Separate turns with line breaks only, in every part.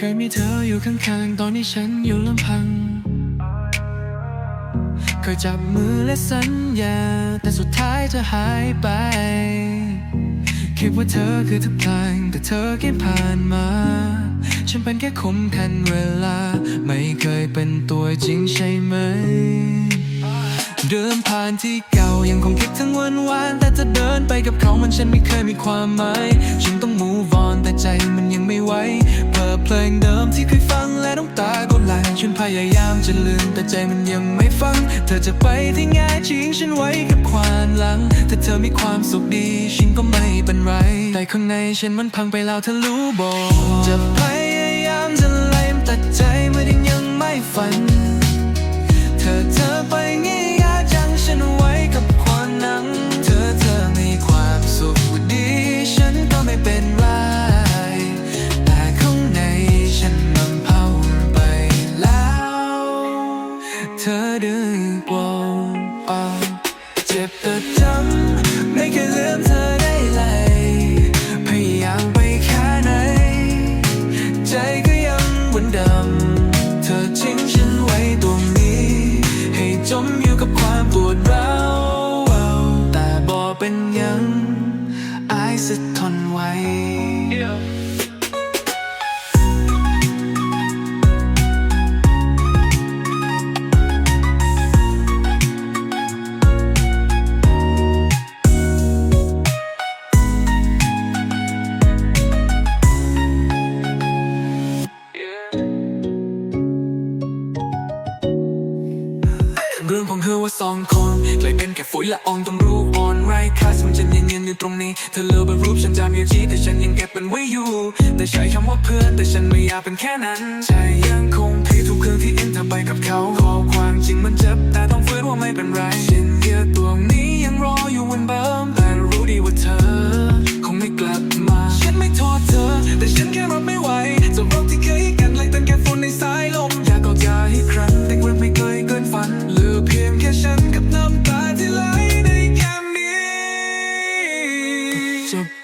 เคยมีเธออยู่ข้างๆ ตอนที่ฉันอยู่ลำพัง เคยจับมือและสัญญา แต่สุดท้ายเธอหายไป คิดว่าเธอคือทุกทางแต่เธอแค่ผ่านมา ฉันเป็นแค่คมทันเวลา ไม่เคยเป็นตัวจริงใช่ไหม เดินผ่านที่เก่ายังคงคิดถึงวันวานแต่จะเดินไปกับเขามันฉันไม่เคยมีความหมาย ฉันต้อง move on แต่ใจมันยังไม่ไหว เพลงเดิมที่เคยฟังและน้ำตาก็ไหลฉันพยายามจะลืมแต่ใจมันยังไม่ฟัง เธอจะไปที่ง่ายทิ้งฉันไว้กับความหลัง ถ้าเธอมีความสุขดีฉันก็ไม่เป็นไร แต่ข้างในฉันมันพังไปแล้วเธอรู้บอกจะไป อยู่กับความปวดร้าว เรื่องของเธอว่าสองคนกลายเป็นแค่ฝุ่นละอองต้องรู้อ่อนไรค่าสมันจะเนียนๆอยู่ตรงนี้ เธอเลือกเป็นรูปฉันจำอยู่ที่แต่ฉันยังเก็บมันไว้อยู่ แต่ใช้คำว่าเพื่อนแต่ฉันไม่อยากเป็นแค่นั้นใจยังคง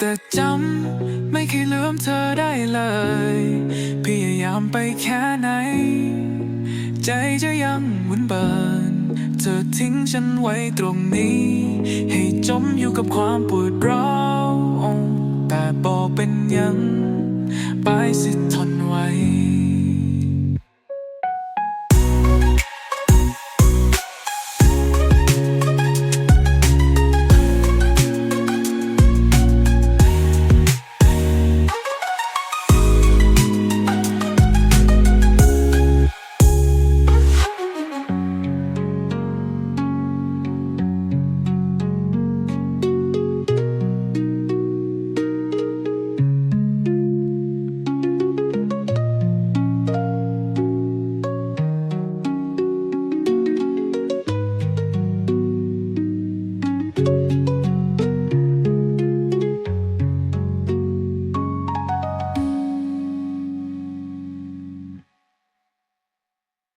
แต่จำไม่เคยลืมเธอได้เลย พยายามไปแค่ไหน ใจจะยังหมุนเบินเธอทิ้งฉันไว้ตรงนี้ ให้จมอยู่กับความปวดร้าวแต่บอกเป็นยัง ไปสิทน